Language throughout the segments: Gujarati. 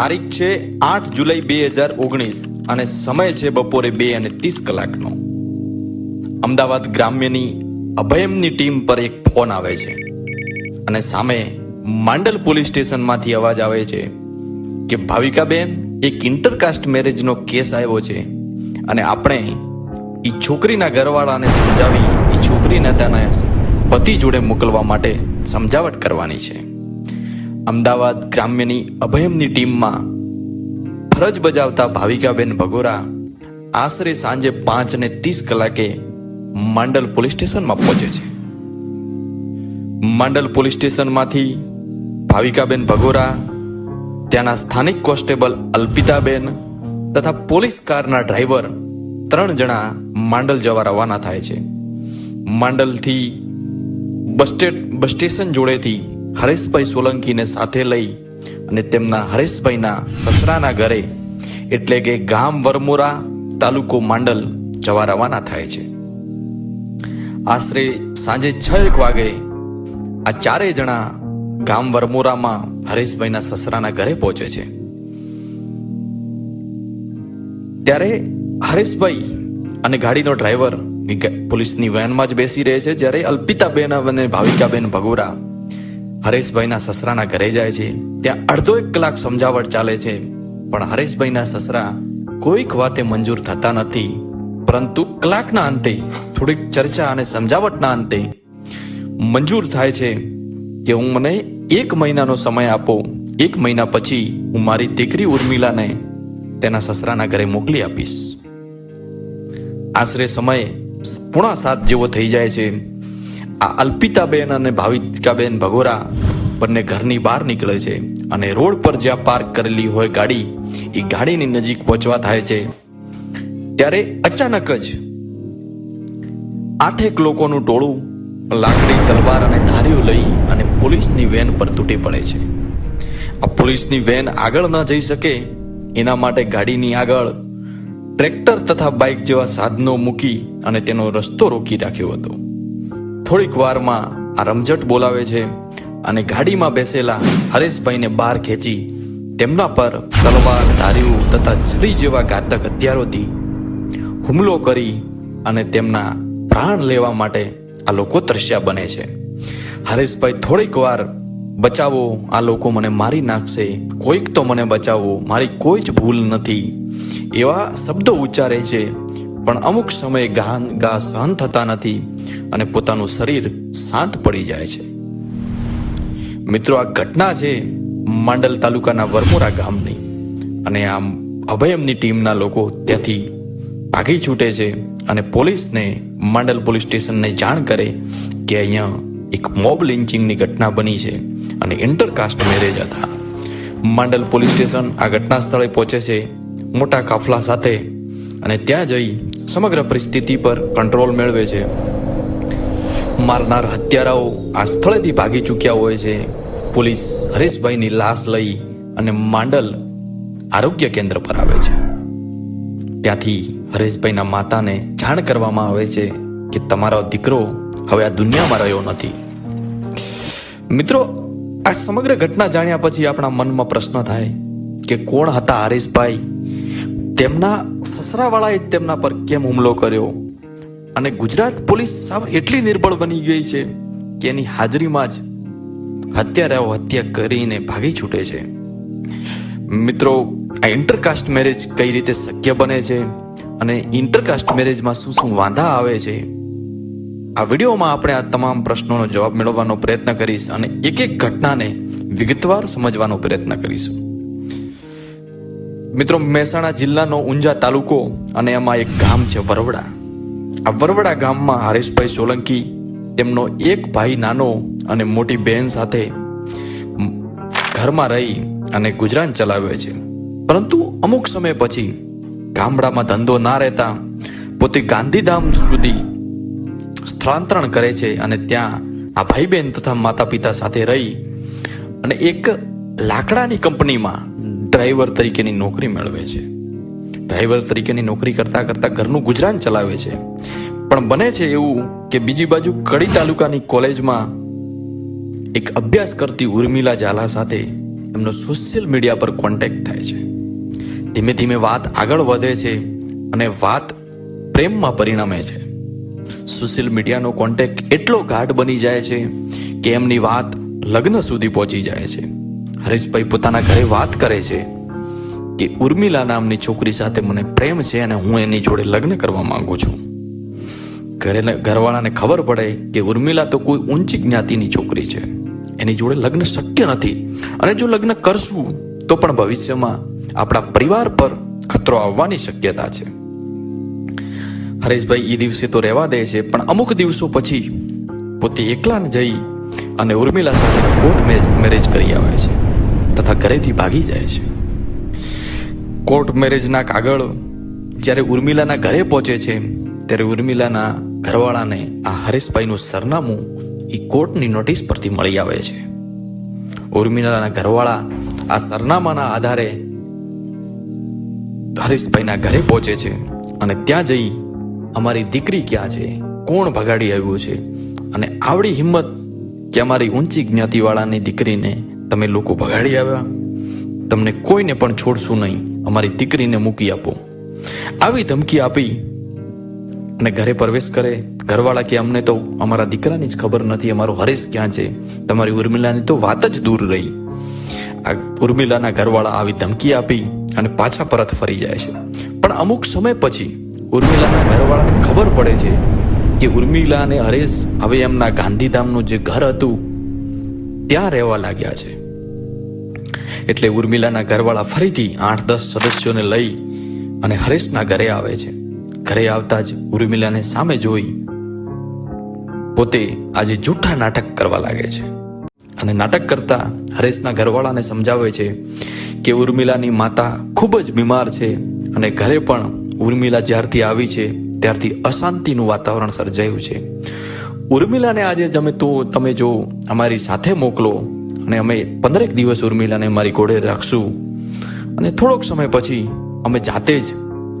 તારીખ છે આઠ જુલાઈ બે હજાર ઓગણીસ અને સમય છે બપોરે બે અને ત્રીસ કલાકનો. અમદાવાદ ગ્રામ્યની અભયમની ટીમ પર એક ફોન આવે છે અને સામે માંડલ પોલીસ સ્ટેશનમાંથી અવાજ આવે છે કે, ભાવિકાબેન, એક ઇન્ટરકાસ્ટ મેરેજનો કેસ આવ્યો છે અને આપણે એ છોકરીના ઘરવાળાને સમજાવી એ છોકરીને તેના પતિ જોડે મોકલવા માટે સમજાવટ કરવાની છે. અમદાવાદ ગ્રામ્યની અભયમની ટીમમાં ફરજ બજાવતા ભાવિકાબેન ભગોરા આશરે સાંજે પાંચ ને ત્રીસ કલાકે માંડલ પોલીસ સ્ટેશનમાં પહોંચે છે. માંડલ પોલીસ સ્ટેશનમાંથી ભાવિકાબેન ભગોરા, ત્યાંના સ્થાનિક કોન્સ્ટેબલ અલ્પિતાબેન તથા પોલીસ કારના ડ્રાઈવર ત્રણ જણા માંડલ જવા રવાના થાય છે. માંડલથી બસ સ્ટેટ, બસ સ્ટેશન જોડેથી હરેશભાઈ સોલંકીને સાથે લઈ અને તેમના હરેશભાઈના સસરાના ઘરે, એટલે કે ગામ વરમોરા તાલુકો માંડલ જવા રવાના થાય છે. આશરે સાંજે છ એક વાગે આ ચારેય જણા ગામ વરમોરામાં હરેશભાઈના સસરાના ઘરે પહોંચે છે. ત્યારે હરેશભાઈ અને ગાડીનો ડ્રાઈવર પોલીસની વેનમાં જ બેસી રહે છે, જ્યારે અલ્પિતાબેન અને ભાવિકાબેન ભગોરા હરેશભાઈના સસરાના ઘરે જાય છે. ત્યાં અડધો એક કલાક સમજાવટ ચાલે છે. પણ હરેશભાઈના સસરા કોઈક વાતે મંજૂર થતા નથી. પરંતુ કલાકના અંતે, થોડીક ચર્ચા અને સમજાવટના અંતે મંજૂર થાય છે કે હું મને એક મહિનાનો સમય આપો. એક મહિના પછી હું મારી દીકરી ઉર્મિલાને તેના સસરાના ઘરે મોકલી આપીશ. આશરે સમય પૂણા સાત જેવો થઈ જાય છે. આ અલ્પિતાબેન અને ભાવિકાબેન ભગોરા બંને ઘરની બહાર નીકળે છે અને રોડ પર જ્યાં પાર્ક કરેલી હોય ગાડી, એ ગાડીની નજીક પહોંચવા થાય છે. ત્યારે અચાનક જ આઠેક લોકોનું ટોળું, લાકડી, તલવાર અને ધારીઓ લઈ અને પોલીસની વેન પર તૂટી પડે છે. આ પોલીસની વેન આગળ ન જઈ શકે, એના માટે ગાડીની આગળ ટ્રેક્ટર તથા બાઇક જેવા સાધનો મૂકી અને તેનો રસ્તો રોકી રાખ્યો હતો. થોડીક વારમાં આ રમઝટ બોલાવે છે અને ગાડીમાં બેસેલા હરેશભાઈને બહાર ખેંચી તેમના પર તલવાર, ધાર્યું તથા છરી જેવા ઘાતક હથિયારોથી હુમલો કરી અને તેમના પ્રાણ લેવા માટે આ લોકો તરસ્યા બને છે. હરેશભાઈ થોડીક વાર, બચાવો, આ લોકો મને મારી નાખશે. કોઈક તો મને બચાવો. મારી કોઈ જ ભૂલ નથી. એવા શબ્દો ઉચ્ચારે છે પણ અમુક સમયે ગાન ગા સહન થતા નથી અને પોતાનું શરીર શાંત પડી જાય છે. મિત્રો, આ ઘટના છે માંડલ તાલુકાના વરમોરા ગામની અને આમ અભયમની ટીમના લોકો ત્યાંથી ભાગી છૂટે છે અને પોલીસને, માંડલ પોલીસ સ્ટેશનને જાણ કરે કે અહીંયા એક મોબ લિન્ચિંગની ઘટના બની છે અને ઇન્ટરકાસ્ટ મેરેજ હતા. માંડલ પોલીસ સ્ટેશન આ ઘટના સ્થળે પહોંચે છે. મોટા કાફલા સાથે અને ત્યાં જઈ સમગ્ર પરિસ્થિતિ પર કંટ્રોલ મેળવે છે. મારનાર હત્યારાઓ આ સ્થળેથી ભાગી ચૂક્યા હોય છે. પોલીસ હરેશભાઈની લાશ લઈ અને માંડલ આરોગ્ય કેન્દ્ર પર આવે છે. ત્યાંથી હરેશભાઈના માતાને જાણ કરવામાં આવે છે કે તમારો દીકરો હવે આ દુનિયામાં રહ્યો નથી. મિત્રો, આ સમગ્ર ઘટના જાણ્યા પછી આપણા મનમાં પ્રશ્ન થાય કે કોણ હતા હરેશભાઈ? તેમના સસરાવાળાએ તેમના પર કેમ હુમલો કર્યો? અને ગુજરાત પોલીસ સાવ એટલી નિર્બળ બની ગઈ છે કે એની હાજરીમાં જ હત્યારાઓ હત્યા કરીને ભાગી છૂટે છે. મિત્રો, આ ઇન્ટરકાસ્ટ મેરેજ કઈ રીતે શક્ય બને છે? અને ઇન્ટરકાસ્ટ મેરેજમાં શું શું વાંધા આવે છે? આ વિડીયોમાં આપણે આ તમામ પ્રશ્નોનો જવાબ મેળવવાનો પ્રયત્ન કરીશ અને એક એક ઘટનાને વિગતવાર સમજવાનો પ્રયત્ન કરીશું. મિત્રો, મહેસાણા જિલ્લાનો ઊંઝા તાલુકો અને એમાં એક ગામ છે વરવડા. આ વરવડા ગામમાં હરેશભાઈ સોલંકી, તેમનો એક ભાઈ નાનો અને મોટી બહેન સાથે ઘરમાં રહી અને ગુજરાન ચલાવે છે. પરંતુ અમુક સમય પછી ગામડામાં ધંધો ના રહેતા પોતે ગાંધીધામ સુધી સ્થળાંતરણ કરે છે અને ત્યાં આ ભાઈ બહેન તથા માતા પિતા સાથે રહી અને એક લાકડાની કંપનીમાં ડ્રાઈવર તરીકેની નોકરી મેળવે છે. ડ્રાઈવર તરીકેની નોકરી કરતા કરતા ઘરનું ગુજરાન ચલાવે છે. પણ બને છે એવું કે બીજી બાજુ કડી તાલુકાની કોલેજમાં એક અભ્યાસ કરતી ઉર્મિલા ઝાલા સાથે એમનો સોશિયલ મીડિયા પર કોન્ટેક્ટ થાય છે. ધીમે ધીમે વાત આગળ વધે છે અને વાત પ્રેમમાં પરિણમે છે. સોશિયલ મીડિયાનો કોન્ટેક્ટ એટલો ગાઢ બની જાય છે કે એમની વાત લગ્ન સુધી પહોંચી જાય છે. હરેશભાઈ પોતાના ઘરે વાત કરે છે કે ઉર્મિલા નામની છોકરી સાથે મને પ્રેમ છે અને હું એની જોડે લગ્ન કરવા માંગુ છું. ઘરે ઘરવાળાને ખબર પડે કે ઉર્મિલા તો કોઈ ઊંચી જ્ઞાતિની છોકરી છે. એની જોડે લગ્ન શક્ય નથી. અને જો લગ્ન કરશું, તો પણ ભવિષ્યમાં આપણા પરિવાર પર ખતરો આવવાની શક્યતા છે. હરેશભાઈ એ દિવસે તો રહેવા દે છે, પણ અમુક દિવસો પછી પોતે એકલાને જઈ અને ઉર્મિલા સાથે કોર્ટ મેરેજ કરી આવે છે. તથા ઘરેથી ભાગી જાય છે. કોર્ટ મેરેજના કાગળ જ્યારે ઉર્મિલાના ઘરે પહોંચે છે, ત્યારે ઉર્મિલાના ઘરવાળાને આ હરેશભાઈનું સરનામું એ કોર્ટની નોટિસ પરથી મળી આવે છે. ઉર્મિલાના ઘરવાળા આ સરનામાના આધારે હરેશભાઈના ઘરે પહોંચે છે અને ત્યાં જઈ અમારી દીકરી ક્યાં છે, કોણ ભગાડી આવ્યું છે અને આવડી હિંમત કે અમારી ઊંચી જ્ઞાતિવાળાની દીકરીને તમે લોકો ભગાડી આવ્યા? તમને કોઈને પણ છોડશું નહીં. અમારી દીકરીને મૂકી આપો. આવી ધમકી આપી અને ઘરે પ્રવેશ કરે. ઘરવાળા કે અમને તો અમારા દીકરાની જ ખબર નથી, અમારો હરેશ ક્યાં છે? તમારી ઉર્મિલાની તો વાત જ દૂર રહી. આ ઉર્મિલાના ઘરવાળા આવી ધમકી આપી અને પાછા પરત ફરી જાય છે. પણ અમુક સમય પછી ઉર્મિલાના ઘરવાળાને ખબર પડે છે કે ઉર્મિલા અને હરેશ હવે એમના ગાંધીધામનું જે ઘર હતું, ત્યાં રહેવા લાગ્યા છે. એટલે ઉર્મિલાના ઘરવાળા ફરીથી આઠ દસ સદસ્યોને લઈ અને હરેશના ઘરે આવે છે. ઘરે આવતા જ ઉર્મિલાને સામે જોઈ પોતે આજે જૂઠા નાટક કરવા લાગે છે. અને નાટક કરતા હરેશના ઘરવાળાને સમજાવે છે કે ઉર્મિલાની માતા ખૂબ જ બીમાર છે અને ઘરે પણ ઉર્મિલા જ્યારથી આવી છે, ત્યારથી અશાંતિનું વાતાવરણ સર્જાયું છે. ઉર્મિલાને આજે તમે તો તમે જો અમારી સાથે મોકલો અને અમે પંદરેક દિવસ ઉર્મિલાને મારી ઘોડે રાખશું. અને થોડોક સમય પછી અમે જાતે જ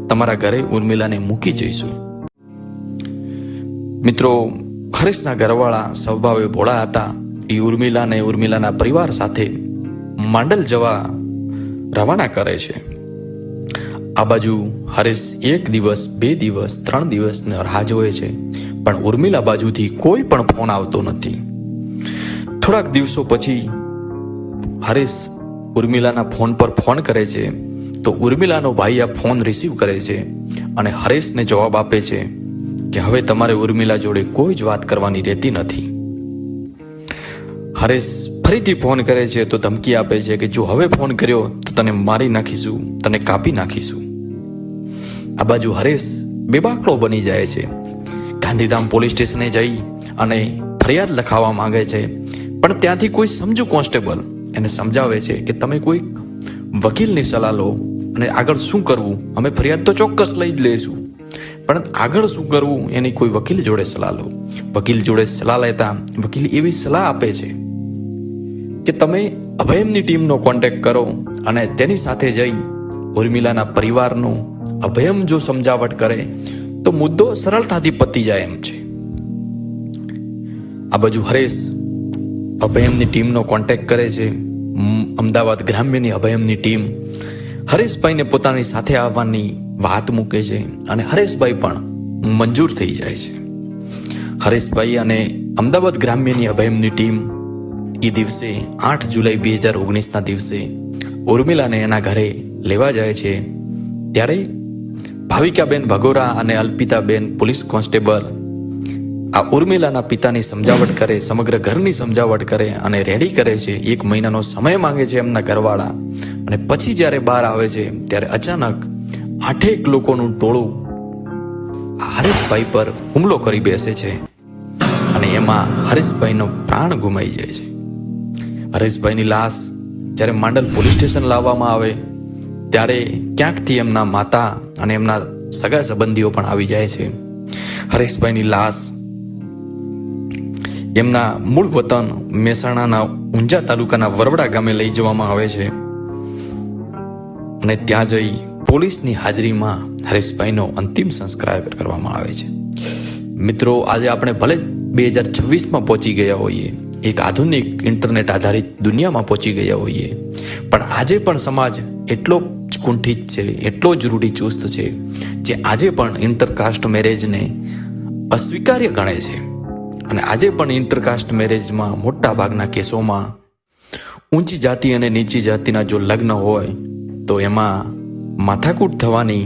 તમારા ઘરે ઉર્મિલાને મૂકી જઈશું. મિત્રો, હરીશના ઘરવાળા સ્વભાવે ભોળા હતા. એ ઉર્મિલાને ઉર્મિલાના પરિવાર સાથે માંડલ જવા રવાના કરે છે. આ બાજુ હરેશ એક દિવસ, બે દિવસ, ત્રણ દિવસને રાહ જોવે છે. પણ ઉર્મિલા બાજુથી કોઈ પણ ફોન આવતો નથી. થોડાક દિવસો પછી હરેશ ઉર્મિલાના ફોન પર ફોન કરે છે, તો ઉર્મિલાનો ભાઈ આ ફોન રિસીવ કરે છે અને હરેશને જવાબ આપે છે કે હવે તમારે ઉર્મિલા જોડે કોઈ જ વાત કરવાની રહેતી નથી. હરેશ ફરીથી ફોન કરે છે, તો ધમકી આપે છે કે જો હવે ફોન કર્યો, તો તને મારી નાખીશું, તને કાપી નાખીશું. આ બાજુ હરેશ બેબાકડો બની જાય છે. ગાંધીધામ પોલીસ સ્ટેશને જઈ અને ફરિયાદ લખાવવા માંગે છે, પણ ત્યાંથી કોઈ સમજુ કોન્સ્ટેબલ એને સમજાવે છે કે તમે કોઈ વકીલની સલાહ લો અને આગળ શું કરવું, અમે ફરિયાદ તો ચોક્કસ લઈ જ લઈશું. પણ આગળ શું કરવું, એની કોઈ વકીલ જોડે સલાહ લો. વકીલ જોડે સલાહ લેતા વકીલ એવી સલાહ આપે છે કે તમે અભયમની ટીમનો કોન્ટેક્ટ કરો અને તેની સાથે જઈ ઉર્મિલાના પરિવારનો અભયમ જો સમજાવટ કરે, તો મુદ્દો સરળતાથી પતી જાય એમ છે. આ બાજુ હરેશ અભયમની ટીમનો કોન્ટેક્ટ કરે છે. અમદાવાદ ગ્રામ્યની અભયમની ટીમ હરેશભાઈને પોતાની સાથે આવવાની વાત મૂકે છે અને હરેશભાઈ પણ મંજૂર થઈ જાય છે. હરેશભાઈ અને અમદાવાદ ગ્રામ્યની અભયમની ટીમ એ દિવસે આઠ જુલાઈ બે હજાર ઓગણીસના દિવસે ઉર્મિલાને એના ઘરે લેવા જાય છે. ત્યારે ભાવિકાબેન ભગોરા અને અલ્પિતાબેન પોલીસ કોન્સ્ટેબલ આ ઉર્મિલાના પિતાની સમજાવટ કરે, સમગ્ર ઘરની સમજાવટ કરે અને રેડી કરે છે, એક મહિનાનો સમય માંગે છે એમના ઘરવાળા. અને પછી જ્યારે બહાર આવે છે, ત્યારે અચાનક આઠેક લોકોનું ટોળું હરીશભાઈ પર હુમલો કરી બેસે છે. અને એમાં હરેશભાઈનો પ્રાણ ગુમાઈ જાય છે. હરેશભાઈની લાશ જ્યારે માંડલ પોલીસ સ્ટેશન લાવવામાં આવે, ત્યારે ક્યાંકથી એમના માતા અને એમના સગા સંબંધીઓ પણ આવી જાય છે. હરેશભાઈની લાશ એમના મૂળ વતન મહેસાણાના ઊંઝા તાલુકાના વરવડા ગામે લઈ જવામાં આવે છે. અને ત્યાં જઈ પોલીસની હાજરીમાં હરેશભાઈનો અંતિમ સંસ્કાર કરવામાં આવે છે. મિત્રો, આજે આપણે ભલે બે હજાર છવ્વીસમાં પહોંચી ગયા હોઈએ, એક આધુનિક ઇન્ટરનેટ આધારિત દુનિયામાં પહોંચી ગયા હોઈએ, પણ આજે પણ સમાજ એટલો જ કુંઠિત છે, એટલો જ રૂઢિચુસ્ત છે, જે આજે પણ ઇન્ટરકાસ્ટ મેરેજને અસ્વીકાર્ય ગણે છે. અને આજે પણ ઇન્ટરકાસ્ટ મેરેજમાં મોટા ભાગના કેસોમાં ઊંચી જાતિ અને નીચી જાતિના જો લગ્ન હોય, તો એમાં માથાકૂટ થવાની,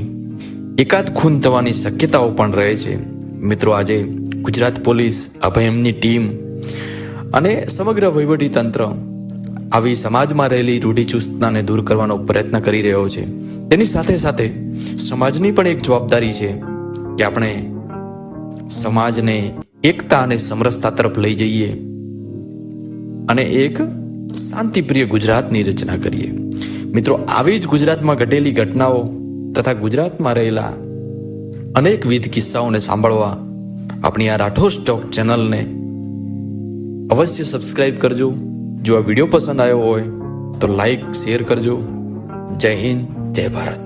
એકાદ ખૂન થવાની શક્યતાઓ પણ રહે છે. મિત્રો, આજે ગુજરાત પોલીસ, અભયમની ટીમ અને સમગ્ર વહીવટી તંત્ર આવી સમાજમાં રહેલી રૂઢિચુસ્તતાને દૂર કરવાનો પ્રયત્ન કરી રહ્યો છે. તેની સાથે સાથે સમાજની પણ એક જવાબદારી છે કે આપણે સમાજને એકતા અને સમરસતા તરફ લઈ જઈએ અને એક શાંતિપ્રિય ગુજરાતની રચના કરીએ. મિત્રો, આવી જ ગુજરાતમાં ઘટેલી ઘટનાઓ તથા ગુજરાતમાં રહેલા અનેકવિધ કિસ્સાઓને સાંભળવા આપણી આ રાઠોડ સ્ટોક ચેનલને અવશ્ય સબસ્ક્રાઇબ કરજો. જો આ વીડિયો પસંદ આવ્યો હોય તો લાઈક શેર કરજો. જય હિન્દ, જય ભારત.